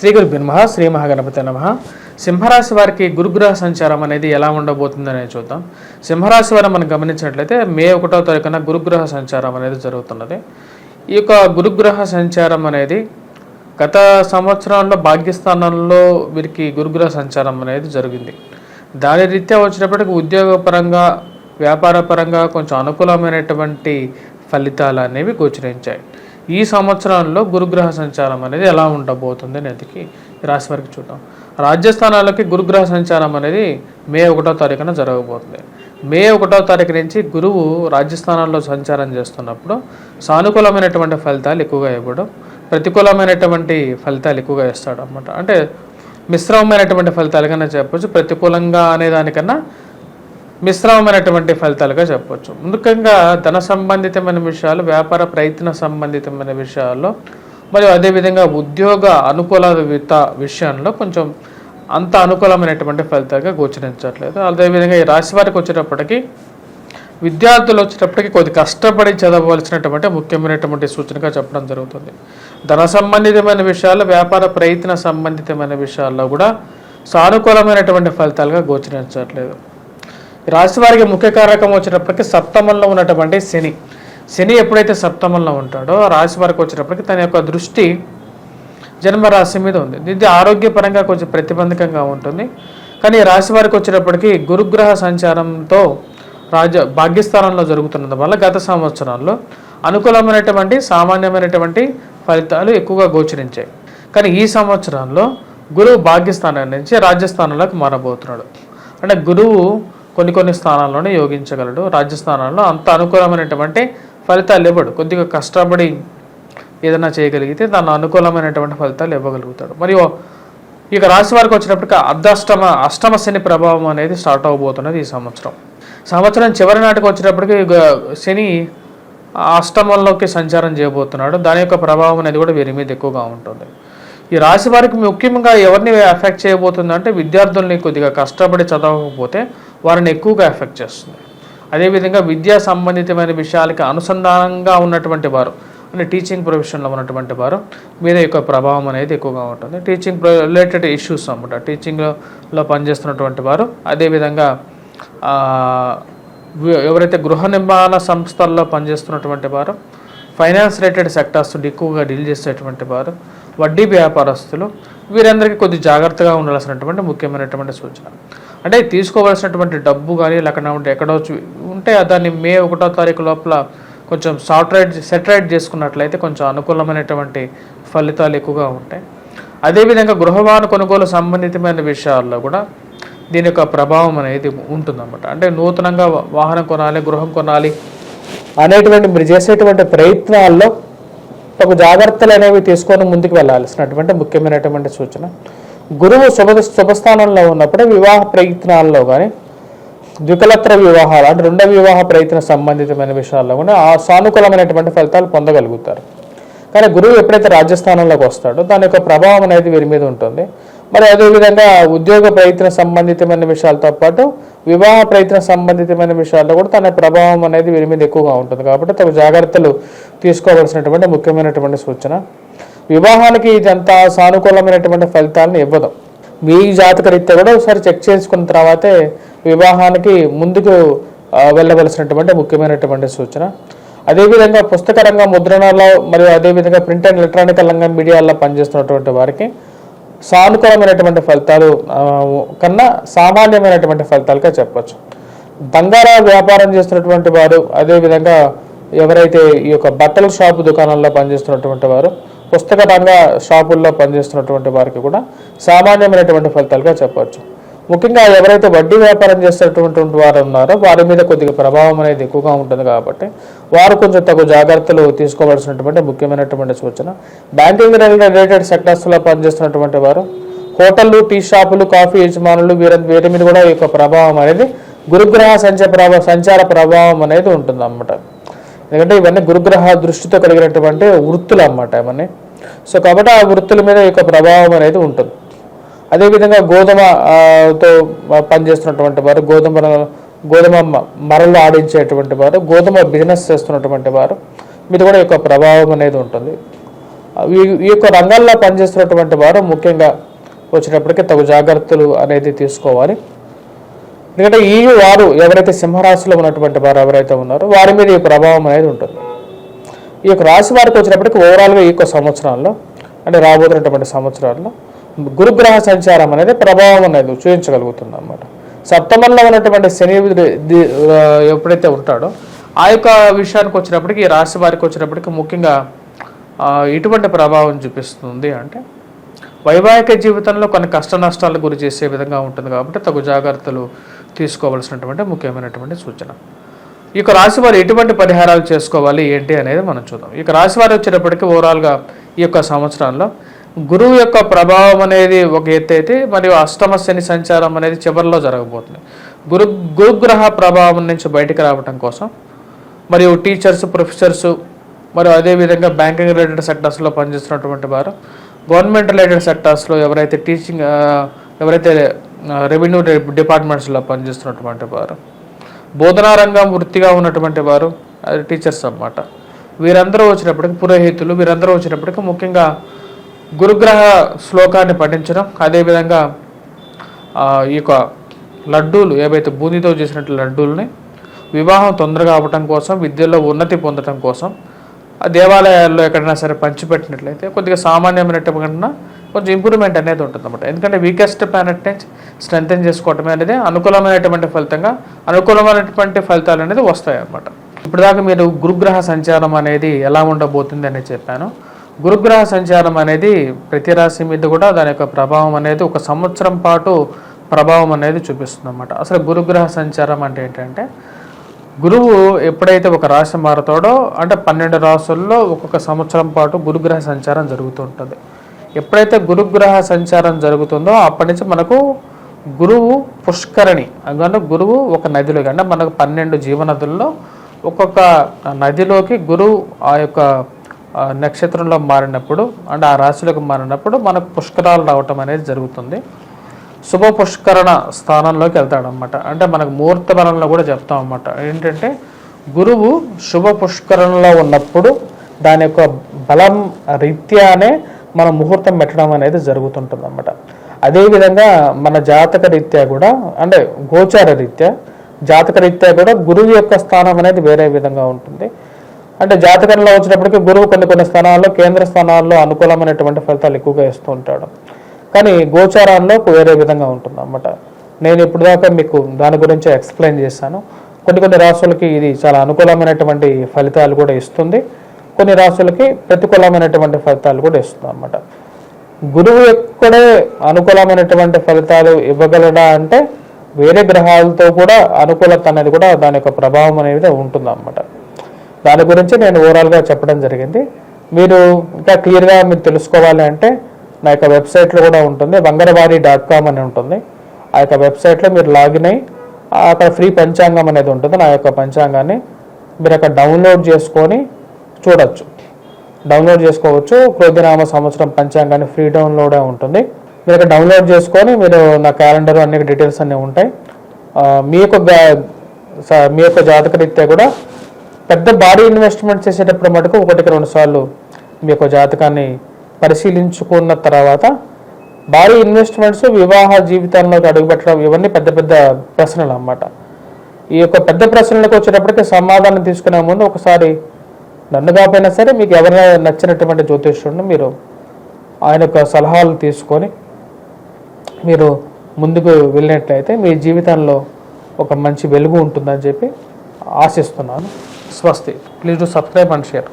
శ్రీ గురు బ్రహ్మ శ్రీ మహాగణపతి నమ. సింహరాశి వారికి గురుగ్రహ సంచారం అనేది ఎలా ఉండబోతుంది అనేది చూద్దాం. సింహరాశి వారిని మనం గమనించినట్లయితే మే ఒకటో తారీఖున గురుగ్రహ సంచారం అనేది జరుగుతున్నది. ఈ యొక్క గురుగ్రహ సంచారం అనేది గత సంవత్సరంలో భాగ్యస్థానంలో వీరికి గురుగ్రహ సంచారం అనేది జరిగింది. దాని రీత్యా వచ్చినప్పటికీ ఉద్యోగపరంగా వ్యాపారపరంగా కొంచెం అనుకూలమైనటువంటి ఫలితాలు అనేవి గోచరించాయి. ఈ సంవత్సరంలో గురుగ్రహ సంచారం అనేది ఎలా ఉండబోతుంది అనేదికి రాశి వారికి చూద్దాం. రాజ్యస్థానాలకి గురుగ్రహ సంచారం అనేది మే ఒకటో తారీఖున జరగబోతుంది. మే ఒకటో తారీఖు నుంచి గురువు రాజ్యస్థానాల్లో సంచారం చేస్తున్నప్పుడు సానుకూలమైనటువంటి ఫలితాలు ఎక్కువగా ఇవ్వడం ప్రతికూలమైనటువంటి ఫలితాలు ఎక్కువగా ఇస్తాడు అనమాట అంటే మిశ్రమమైనటువంటి ఫలితాలుగానే చెప్పచ్చు. ప్రతికూలంగా అనే దానికన్నా మిశ్రమమైనటువంటి ఫలితాలుగా చెప్పవచ్చు ముఖ్యంగా ధన సంబంధితమైన విషయాలు వ్యాపార ప్రయత్న సంబంధితమైన విషయాల్లో మరియు అదేవిధంగా ఉద్యోగ అనుకూలత విషయంలో కొంచెం అంత అనుకూలమైనటువంటి ఫలితాలుగా గోచరించట్లేదు. అదేవిధంగా ఈ రాశి వారికి వచ్చేటప్పటికి విద్యార్థులు వచ్చేటప్పటికి కొద్ది కష్టపడి చదవవలసినటువంటి ముఖ్యమైనటువంటి సూచనగా చెప్పడం జరుగుతుంది. ధన సంబంధితమైన విషయాలు వ్యాపార ప్రయత్న సంబంధితమైన విషయాల్లో కూడా సానుకూలమైనటువంటి ఫలితాలుగా గోచరించట్లేదు. రాశి వారికి ముఖ్య కారకం వచ్చేటప్పటికి సప్తమంలో ఉన్నటువంటి శని. శని ఎప్పుడైతే సప్తమంలో ఉంటాడో ఆ రాశి వారికి వచ్చేటప్పటికి తన యొక్క దృష్టి జన్మరాశి మీద ఉంది. ఇది ఆరోగ్యపరంగా కొంచెం ప్రతిబంధకంగా ఉంటుంది. కానీ ఈ రాశి వారికి వచ్చేటప్పటికి గురుగ్రహ సంచారంతో రాజ భాగ్యస్థానంలో జరుగుతున్నందు వల్ల గత సంవత్సరాల్లో అనుకూలమైనటువంటి సామాన్యమైనటువంటి ఫలితాలు ఎక్కువగా గోచరించాయి. కానీ ఈ సంవత్సరంలో గురువు భాగ్యస్థానం నుంచి రాజ్యస్థానంలోకి మారబోతున్నాడు. అంటే గురువు కొన్ని కొన్ని స్థానాల్లోనే యోగించగలడు. రాజ్యస్థానాల్లో అంత అనుకూలమైనటువంటి ఫలితాలు ఇవ్వడు. కొద్దిగా కష్టపడి ఏదైనా చేయగలిగితే దాని అనుకూలమైనటువంటి ఫలితాలు ఇవ్వగలుగుతాడు. మరియు ఇక రాశి వారికి వచ్చినప్పటికీ అర్ధాష్టమ అష్టమ శని ప్రభావం అనేది స్టార్ట్ అవబోతున్నది ఈ సంవత్సరం. సంవత్సరం చివరి నాటికి వచ్చేటప్పటికి శని అష్టమంలోకి సంచారం చేయబోతున్నాడు. దాని యొక్క ప్రభావం అనేది కూడా వీరి మీద ఎక్కువగా ఉంటుంది. ఈ రాశి వారికి ముఖ్యంగా ఎవరిని ఎఫెక్ట్ చేయబోతుంది అంటే విద్యార్థుల్ని కొద్దిగా కష్టపడి చదవకపోతే వారిని ఎక్కువగా ఎఫెక్ట్ చేస్తుంది. అదేవిధంగా విద్యా సంబంధితమైన విషయాలకి అనుసంధానంగా ఉన్నటువంటి వారు అంటే టీచింగ్ ప్రొఫెషన్లో ఉన్నటువంటి వారు మీద యొక్క ప్రభావం అనేది ఎక్కువగా ఉంటుంది. టీచింగ్ రిలేటెడ్ ఇష్యూస్ అనమాట టీచింగ్లో పనిచేస్తున్నటువంటి వారు అదేవిధంగా ఎవరైతే గృహ నిర్మాణ సంస్థల్లో పనిచేస్తున్నటువంటి వారు ఫైనాన్స్ రిలేటెడ్ సెక్టార్స్ ఎక్కువగా డీల్ చేసేటువంటి వారు వడ్డీ వ్యాపారస్తులు వీరందరికీ కొద్ది జాగ్రత్తగా ఉండాల్సినటువంటి ముఖ్యమైనటువంటి సూచన. అంటే తీసుకోవాల్సినటువంటి డబ్బు కానీ లేకుండా ఎక్కడో ఉంటే దాన్ని మే ఒకటో తారీఖు లోపల కొంచెం సాఫ్ట్వేర్ సెటరైట్ చేసుకున్నట్లయితే కొంచెం అనుకూలమైనటువంటి ఫలితాలు ఎక్కువగా ఉంటాయి. అదేవిధంగా గృహవాహన కొనుగోలు సంబంధితమైన విషయాల్లో కూడా దీని యొక్క ప్రభావం అనేది ఉంటుందన్నమాట. అంటే నూతనంగా వాహనం కొనాలి గృహం కొనాలి అనేటువంటి మీరు చేసేటువంటి ప్రయత్నాల్లో ఒక జాగ్రత్తలు అనేవి తీసుకొని ముందుకు వెళ్ళాల్సినటువంటి ముఖ్యమైనటువంటి సూచన. గురువు శుభ శుభస్థానంలో ఉన్నప్పుడు వివాహ ప్రయత్నాల్లో కానీ ద్వికలత్ర వివాహాలు అంటే రెండవ వివాహ ప్రయత్న సంబంధితమైన విషయాల్లో కూడా ఆ సానుకూలమైనటువంటి ఫలితాలు పొందగలుగుతారు. కానీ గురువు ఎప్పుడైతే రాజ్యస్థానంలోకి వస్తాడో దాని యొక్క ప్రభావం అనేది వీరి మీద ఉంటుంది. మరి అదేవిధంగా ఉద్యోగ ప్రయత్న సంబంధితమైన విషయాలతో పాటు వివాహ ప్రయత్న సంబంధితమైన విషయాల్లో కూడా తన ప్రభావం అనేది వీరి మీద ఎక్కువగా ఉంటుంది. కాబట్టి తమ జాగ్రత్తలు తీసుకోవాల్సినటువంటి ముఖ్యమైనటువంటి సూచన. వివాహానికి ఇదంతా సానుకూలమైనటువంటి ఫలితాలను ఇవ్వదు. మీ జాతక రీత్యా కూడా ఒకసారి చెక్ చేసుకున్న తర్వాతే వివాహానికి ముందుకు వెళ్ళవలసినటువంటి ముఖ్యమైనటువంటి సూచన. అదేవిధంగా పుస్తక రంగం ముద్రణలో మరియు అదేవిధంగా ప్రింట్ అండ్ ఎలక్ట్రానిక్ రంగం మీడియాలో పనిచేస్తున్నటువంటి వారికి సానుకూలమైనటువంటి ఫలితాలు కన్నా సామాన్యమైనటువంటి ఫలితాలుగా చెప్పచ్చు. బంగారా వ్యాపారం చేస్తున్నటువంటి వారు అదేవిధంగా ఎవరైతే ఈ యొక్క బట్టల షాపు దుకాణాల్లో పనిచేస్తున్నటువంటి వారు పుస్తక రంగ షాపుల్లో పనిచేస్తున్నటువంటి వారికి కూడా సామాన్యమైనటువంటి ఫలితాలుగా చెప్పవచ్చు. ముఖ్యంగా ఎవరైతే వడ్డీ వ్యాపారం చేసేటటువంటి వారు ఉన్నారో వారి మీద కొద్దిగా ప్రభావం అనేది ఎక్కువగా ఉంటుంది కాబట్టి వారు కొంచెం తగు జాగ్రత్తలు తీసుకోవాల్సినటువంటి ముఖ్యమైనటువంటి సూచన. బ్యాంకింగ్ రిలేటెడ్ సెక్టర్స్లో పనిచేస్తున్నటువంటి వారు హోటళ్ళు టీ షాపులు కాఫీ యజమానులు వీరి వీరి మీద కూడా ఈ యొక్క ప్రభావం అనేది గురుగ్రహ సంచ ప్రభావ సంచార ప్రభావం అనేది ఉంటుంది అన్నమాట ఎందుకంటే ఇవన్నీ గురుగ్రహ దృష్టితో కలిగినటువంటి వృత్తులు అన్నమాట ఇవన్నీ. సో కాబట్టి ఆ వృత్తుల మీద ఈ యొక్క ప్రభావం అనేది ఉంటుంది. అదేవిధంగా గోధుమతో పనిచేస్తున్నటువంటి వారు గోధుమ గోధుమ మ- మరలు ఆడించేటువంటి వారు గోధుమ బిజినెస్ చేస్తున్నటువంటి వారు మీద కూడా యొక్క ప్రభావం అనేది ఉంటుంది. ఈ ఈ యొక్క రంగాల్లో పనిచేస్తున్నటువంటి వారు ముఖ్యంగా వచ్చేటప్పటికి తగు జాగ్రత్తలు అనేది తీసుకోవాలి. ఎందుకంటే ఈ వారు ఎవరైతే సింహరాశిలో ఉన్నటువంటి వారు ఎవరైతే ఉన్నారో వారి మీద ఈ ప్రభావం అనేది ఉంటుంది. ఈ యొక్క రాశి వారికి వచ్చినప్పటికీ ఓవరాల్గా ఈ యొక్క సంవత్సరాల్లో అంటే రాబోతున్నటువంటి సంవత్సరాల్లో గురుగ్రహ సంచారం అనేది ప్రభావం అనేది చూపించగలుగుతుంది అన్నమాట సప్తమంలో ఉన్నటువంటి శని ఎప్పుడైతే ఉంటాడో ఆ యొక్క విషయానికి వచ్చినప్పటికీ ఈ రాశి వారికి వచ్చినప్పటికీ ముఖ్యంగా ఇటువంటి ఎటువంటి ప్రభావం చూపిస్తుంది అంటే వైవాహిక జీవితంలో కొన్ని కష్ట నష్టాలు గురి చేసే విధంగా ఉంటుంది కాబట్టి తగు జాగ్రత్తలు తీసుకోవాల్సినటువంటి ముఖ్యమైనటువంటి సూచన. ఇక రాశి వారు ఎటువంటి పరిహారాలు చేసుకోవాలి ఏంటి అనేది మనం చూద్దాం. ఇక రాశి వారు వచ్చేటప్పటికి ఓవరాల్గా ఈ యొక్క సంవత్సరంలో గురువు యొక్క ప్రభావం అనేది ఒక ఎత్తు అయితే మరియు అష్టమ శని సంచారం అనేది చివరిలో జరగబోతుంది. గురు గురుగ్రహ ప్రభావం నుంచి బయటకు రావటం కోసం మరియు టీచర్స్ ప్రొఫెసర్స్ మరియు అదేవిధంగా బ్యాంకింగ్ రిలేటెడ్ సెక్టర్స్లో పనిచేస్తున్నటువంటి వారు గవర్నమెంట్ రిలేటెడ్ సెక్టర్స్లో ఎవరైతే టీచింగ్ ఎవరైతే రెవెన్యూ డిపార్ట్మెంట్స్లో పనిచేస్తున్నటువంటి వారు. బోధనా రంగం వృత్తిగా ఉన్నటువంటి వారు అది టీచర్స్ అన్నమాట. వీరందరూ వచ్చినప్పటికీ పురోహితులు వీరందరూ వచ్చినప్పటికీ ముఖ్యంగా గురుగ్రహ శ్లోకాన్ని పఠించడం అదేవిధంగా ఈ యొక్క లడ్డూలు ఏవైతే బూందీతో చేసినట్టు లడ్డూల్ని వివాహం తొందరగా అవ్వటం కోసం విద్యలో ఉన్నతి పొందటం కోసం దేవాలయాల్లో ఎక్కడైనా సరే పంచిపెట్టినట్లయితే కొద్దిగా సామాన్యమైనటువంటి కన్నా కొంచెం ఇంప్రూవ్మెంట్ అనేది ఉంటుంది అనమాట ఎందుకంటే వీకెస్ట్ ప్లానెట్ని నుంచి చేసుకోవటమే అనేది అనుకూలమైనటువంటి ఫలితంగా అనుకూలమైనటువంటి ఫలితాలు అనేది వస్తాయి అన్నమాట ఇప్పుడు దాకా మీరు గురుగ్రహ సంచారం అనేది ఎలా ఉండబోతుంది అని చెప్పాను. గురుగ్రహ సంచారం అనేది ప్రతి రాశి మీద కూడా దాని యొక్క ప్రభావం అనేది ఒక సంవత్సరం పాటు ప్రభావం అనేది చూపిస్తుంది అన్నమాట అసలు గురుగ్రహ సంచారం అంటే ఏంటంటే గురువు ఎప్పుడైతే ఒక రాశి మారుతాడో అంటే పన్నెండు రాసుల్లో ఒక్కొక్క సంవత్సరం పాటు గురుగ్రహ సంచారం జరుగుతూ ఉంటుంది. ఎప్పుడైతే గురుగ్రహ సంచారం జరుగుతుందో అప్పటి నుంచి మనకు గురువు పుష్కరణి. అందుకంటే గురువు ఒక నదిలో అంటే మనకు పన్నెండు జీవనదుల్లో ఒక్కొక్క నదిలోకి గురువు ఆ యొక్క నక్షత్రంలో మారినప్పుడు అంటే ఆ రాశిలోకి మారినప్పుడు మనకు పుష్కరాలు రావటం అనేది జరుగుతుంది. శుభ పుష్కరణ స్థానంలోకి వెళ్తాడనమాట అంటే మనకు ముహూర్త బలంలో కూడా చెప్తాం అన్నమాట ఏంటంటే గురువు శుభ పుష్కరణలో ఉన్నప్పుడు దాని యొక్క బలం రీత్యానే మన ముహూర్తం పెట్టడం అనేది జరుగుతుంటుంది అనమాట అదేవిధంగా మన జాతక రీత్యా కూడా అంటే గోచార రీత్యా జాతక రీత్యా కూడా గురువు యొక్క స్థానం అనేది వేరే విధంగా ఉంటుంది. అంటే జాతకంలో వచ్చినప్పటికీ గురువు కొన్ని కొన్ని స్థానాల్లో కేంద్ర స్థానాల్లో అనుకూలమైనటువంటి ఫలితాలు ఎక్కువగా ఇస్తూ ఉంటాడు. కానీ గోచారాల్లో వేరే విధంగా ఉంటుంది అన్నమాట నేను ఇప్పుడు దాకా మీకు దాని గురించి ఎక్స్ప్లెయిన్ చేశాను. కొన్ని కొన్ని రాష్ట్రాలకి ఇది చాలా అనుకూలమైనటువంటి ఫలితాలు కూడా ఇస్తుంది. కొన్ని రాశులకి ప్రతికూలమైనటువంటి ఫలితాలు కూడా ఇస్తుంది అనమాట గురువు ఎక్కడే అనుకూలమైనటువంటి ఫలితాలు ఇవ్వగలడా అంటే వేరే గ్రహాలతో కూడా అనుకూలత అనేది కూడా దాని యొక్క ప్రభావం అనేది ఉంటుంది అన్నమాట దాని గురించి నేను ఓవరాల్గా చెప్పడం జరిగింది. మీరు ఇంకా క్లియర్గా మీరు తెలుసుకోవాలి అంటే నా యొక్క వెబ్సైట్లో కూడా ఉంటుంది బంగారవారి డాట్ కామ్ అని ఉంటుంది. ఆ యొక్క వెబ్సైట్లో మీరు లాగిన్ అయ్యి ఆ అక్కడ ఫ్రీ పంచాంగం అనేది ఉంటుంది. నా యొక్క పంచాంగాన్ని మీరు అక్కడ డౌన్లోడ్ చేసుకొని చూడొచ్చు. డౌన్లోడ్ చేసుకోవచ్చు. క్రోధినామ సంవత్సరం పంచాంగాన్ని ఫ్రీ డౌన్లోడ్ ఉంటుంది. మీరు ఇక్కడ డౌన్లోడ్ చేసుకొని మీరు నా క్యాలెండర్ అన్ని డీటెయిల్స్ అన్నీ ఉంటాయి. మీ యొక్క మీ యొక్క జాతక రీత్యా కూడా పెద్ద భారీ ఇన్వెస్ట్మెంట్ చేసేటప్పుడు మటుకు ఒకటికి రెండు సార్లు మీ యొక్క జాతకాన్ని పరిశీలించుకున్న తర్వాత భారీ ఇన్వెస్ట్మెంట్స్ వివాహ జీవితంలోకి అడుగుపెట్టడం ఇవన్నీ పెద్ద పెద్ద ప్రశ్నలు అన్నమాట. ఈ యొక్క పెద్ద ప్రశ్నలకు వచ్చేటప్పటికి సమాధానం తీసుకునే ముందు ఒకసారి నన్ను కాకపోయినా సరే మీకు ఎవరైనా నచ్చినటువంటి జ్యోతిష్యుడిని మీరు ఆయన యొక్క సలహాలు తీసుకొని మీరు ముందుకు వెళ్ళినట్లయితే మీ జీవితంలో ఒక మంచి వెలుగు ఉంటుందని చెప్పి ఆశిస్తున్నాను. స్వస్తి. Please to subscribe and share.